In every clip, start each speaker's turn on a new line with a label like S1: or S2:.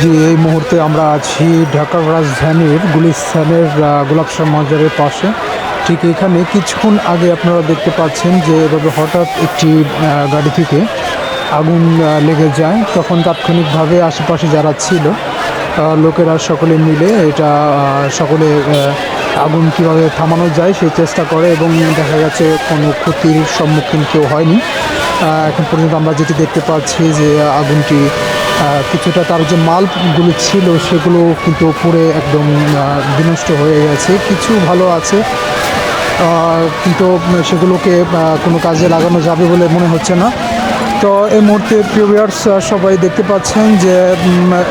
S1: জি এই মুহূর্তে আমরা আছি ঢাকার রাজধানীর গুলিস্তানের গোলাপশাহ মাজারের পাশে। ঠিক এখানে কিছুক্ষণ আগে আপনারা দেখতে পাচ্ছেন যে এভাবে হঠাৎ একটি গাড়ি থেকে আগুন লেগে যায়। তখন তাৎক্ষণিকভাবে আশেপাশে যারা ছিল লোকেরা সকলে মিলে এটা সকলে আগুন কীভাবে থামানো যায় সেই চেষ্টা করে এবং দেখা গেছে কোনো ক্ষতির সম্মুখীন কেউ হয়নি। এখন পর্যন্ত আমরা যেটি দেখতে পাচ্ছি যে আগুনটি কিছুটা তার যে মালগুলো ছিল সেগুলো কিন্তু পুরে একদম বিনষ্ট হয়ে গেছে। কিছু ভালো আছে কিন্তু সেগুলোকে কোনো কাজে লাগানো যাবে বলে মনে হচ্ছে না। তো এই মুহূর্তে প্রিভিয়ার্স সবাই দেখতে পাচ্ছেন যে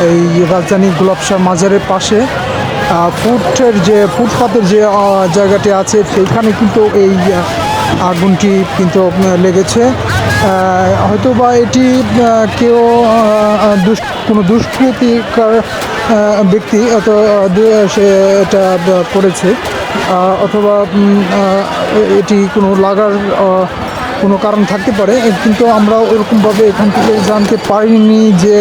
S1: এই রাজধানী গোলাপশাহ মাজারের পাশে ফুটের যে, ফুটপাতের যে জায়গাটি আছে, সেইখানে কিন্তু এই আগুনটি কিন্তু লেগেছে। হয়তো বা এটি কেউ কোনো দুষ্কৃতিকার ব্যক্তি অত সে এটা করেছে। অথবা এটি কোনো লাগার কোনো কারণ থাকতে পারে কিন্তু আমরা ওরকমভাবে এখান থেকে জানতে পারিনি যে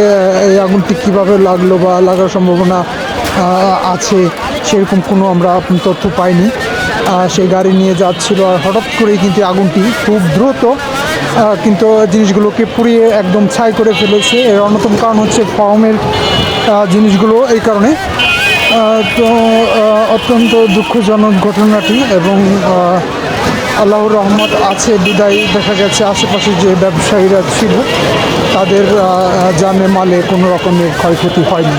S1: এই আগুনটি কীভাবে লাগল বা লাগার সম্ভাবনা আছে, সেরকম কোনো আমরা তথ্য পাইনি। সেই গাড়ি নিয়ে যাচ্ছিল আর হঠাৎ করেই কিন্তু আগুনটি খুব দ্রুত কিন্তু জিনিসগুলোকে পুড়িয়ে একদম ছাই করে ফেলেছে। এর অন্যতম কারণ হচ্ছে ফর্মের জিনিসগুলো এই কারণে। তো অত্যন্ত দুঃখজনক ঘটনাটি এবং আল্লাহর রহমত আছে, বিদায় দেখা গেছে আশেপাশে যে ব্যবসায়ীরা ছিল, তাদের জানে মালে কোনো রকমের ক্ষয়ক্ষতি হয়নি।